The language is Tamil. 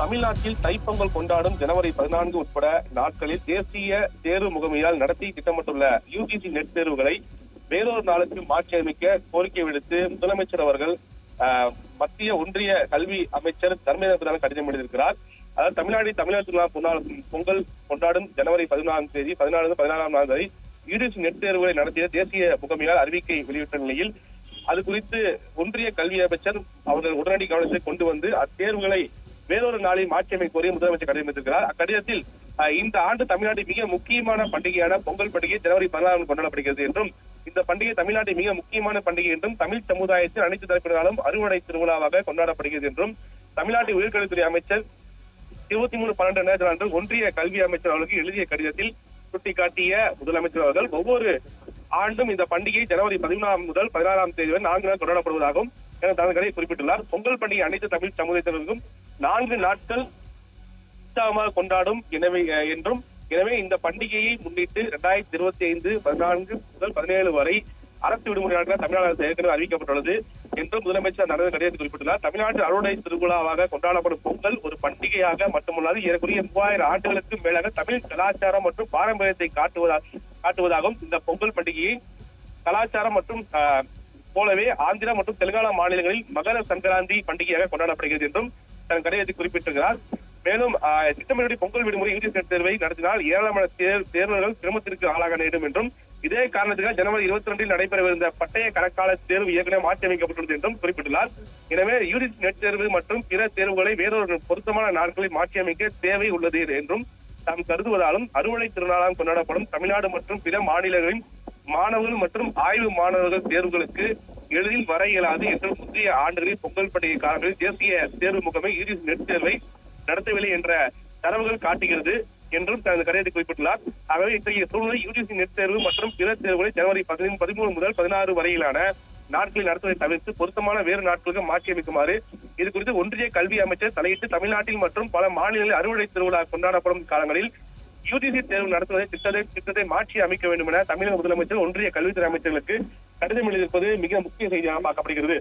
தமிழ்நாட்டில் தைப்பொங்கல் கொண்டாடும் ஜனவரி பதினான்கு உட்பட நாட்களில் தேசிய தேர்வு முகமையால் நடத்தி திட்டமிட்டுள்ள யுஜிசி நெட் தேர்வுகளை வேறொரு நாளுக்கு மாற்றியமைக்க கோரிக்கை விடுத்து முதலமைச்சர் அவர்கள் மத்திய ஒன்றிய கல்வி அமைச்சர் தர்மேந்திர பிரதான் கடிதம் எழுதியிருக்கிறார். அதாவது தமிழ்நாடு தமிழக திருவிழா பொங்கல் கொண்டாடும் ஜனவரி பதினாலாம் தேதி பதினாலு பதினாலாம் தேதி வரை நெட் தேர்வுகளை நடத்திய தேசிய முகமையால் அறிவிக்கை வெளியிட்ட நிலையில் அது குறித்து ஒன்றிய கல்வி அமைச்சர் அவர்கள் உடனடி கவனத்தை கொண்டு வந்து அத்தேர்வுகளை வேறொரு நாளில் மாற்றியமை கோரி முதலமைச்சர் கடிதம் வைத்திருக்கிறார். அக்கடிதத்தில் இந்த ஆண்டு தமிழ்நாட்டின் மிக முக்கியமான பண்டிகையான பொங்கல் பண்டிகை ஜனவரி பதினாறு கொண்டாடப்படுகிறது என்றும் இந்த பண்டிகை தமிழ்நாட்டின் மிக முக்கியமான பண்டிகை என்றும் தமிழ் சமுதாயத்தின் அனைத்து தரப்பினராலும் அறுவடை திருவிழாவாக கொண்டாடப்படுகிறது என்றும் தமிழ்நாட்டின் உயர்கல்வித்துறை அமைச்சர் இருபத்தி மூணு பன்னெண்டு ரெண்டாயிரத்தி அன்று ஒன்றிய கல்வி அமைச்சர் அவர்களுக்கு எழுதிய கடிதத்தில் சுட்டிக்காட்டிய முதலமைச்சர் அவர்கள் ஒவ்வொரு ஆண்டும் இந்த பண்டிகை ஜனவரி பதிமூணாம் முதல் பதினாறாம் தேதி வரை நான்கு நாள் கொண்டாடப்படுவதாகவும் என தனது கதையை குறிப்பிட்டுள்ளார். பொங்கல் பண்டிகை அனைத்து தமிழ் சமூகத்தினருக்கும் நான்கு நாட்கள் உற்சாகமாக கொண்டாடும் எனவே என்றும் எனவே இந்த பண்டிகையை முன்னிட்டு இரண்டாயிரத்தி இருபத்தி ஐந்து பதினான்கு முதல் பதினேழு வரை அரசு விடுமுறை நாட்கள் தமிழ்நாடு அரசு ஏற்கனவே அறிவிக்கப்பட்டுள்ளது என்றும் முதலமைச்சர் நடந்த கடிதத்தில் குறிப்பிட்டுள்ளார். தமிழ்நாட்டு அறுவடை திருவிழாவாக கொண்டாடப்படும் பொங்கல் ஒரு பண்டிகையாக மட்டுமல்லாது ஏறக்குறைய மூவாயிரம் ஆண்டுகளுக்கு மேலாக தமிழ் கலாச்சாரம் மற்றும் பாரம்பரியத்தை காட்டுவதாக காட்டுவதாகவும் இந்த பொங்கல் பண்டிகையை கலாச்சாரம் மற்றும் ஆஹ், போலவே ஆந்திரா மற்றும் தெலுங்கானா மாநிலங்களில் மகர சங்கராந்தி பண்டிகையாக கொண்டாடப்படுகிறது என்றும் தன் கடிதத்தில் குறிப்பிட்டிருக்கிறார். மேலும் ஆஹ், பொங்கல் விடுமுறை இறுதி தேர்வை நடத்தினால் ஏராளமான தேர் தேர்வர்கள் சிரமத்திற்கு ஆளாக நேரிடும் என்றும் இதே காரணத்துக்காக ஜனவரி இருபத்தி ரெண்டில் நடைபெறவிருந்த பட்டய கணக்காள தேர்வு ஏற்கனவே மாற்றியமைக்கப்பட்டுள்ளது என்றும் குறிப்பிட்டுள்ளார். எனவே யூனிட் நெட் தேர்வு மற்றும் பிற தேர்வுகளை வேறொரு பொருத்தமான நாட்களில் மாற்றியமைக்க தேவை உள்ளது என்றும் தாம் கருதுவதாலும் அறுவடை திருநாளாம் கொண்டாடப்படும் தமிழ்நாடு மற்றும் பிற மாநிலங்களின் மாணவர்கள் மற்றும் ஆய்வு மாணவர்கள் தேர்வுகளுக்கு எளிதில் வர இயலாது என்று முந்தைய ஆண்டுகளில் பொங்கல் பண்டிகை காலங்களில் தேசிய தேர்வு முகமை இறுதி நெட் தேர்வை நடத்தவில்லை என்ற தரவுகள் காட்டுகிறது என்றும் தனது கடிதத்தில் குறிப்பிட்டுள்ளார். ஆகவே இத்தகைய சூழ்நிலை யூஜிசி நெட் தேர்வு மற்றும் பிற தேர்வுகளை ஜனவரி பதினைந்து பதிமூணு முதல் பதினாறு வரையிலான நாட்களில் நடத்துவதை தவிர்த்து பொருத்தமான வேறு நாட்களுக்கு மாற்றியமைக்குமாறு. இது குறித்து ஒன்றிய கல்வி அமைச்சர் தலையிட்டு தமிழ்நாட்டில் மற்றும் பல மாநிலங்களில் அறுவடை திருவிழா கொண்டாடப்படும் காலங்களில் யுஜிசி தேர்வு நடத்துவதை திட்டத்தை திட்டத்தை மாற்றி அமைக்க வேண்டும் என தமிழக முதலமைச்சர் ஒன்றிய கல்வித்துறை அமைச்சர்களுக்கு கடிதம் எழுதியிருப்பது மிக முக்கிய செய்தியாக பார்க்கப்படுகிறது.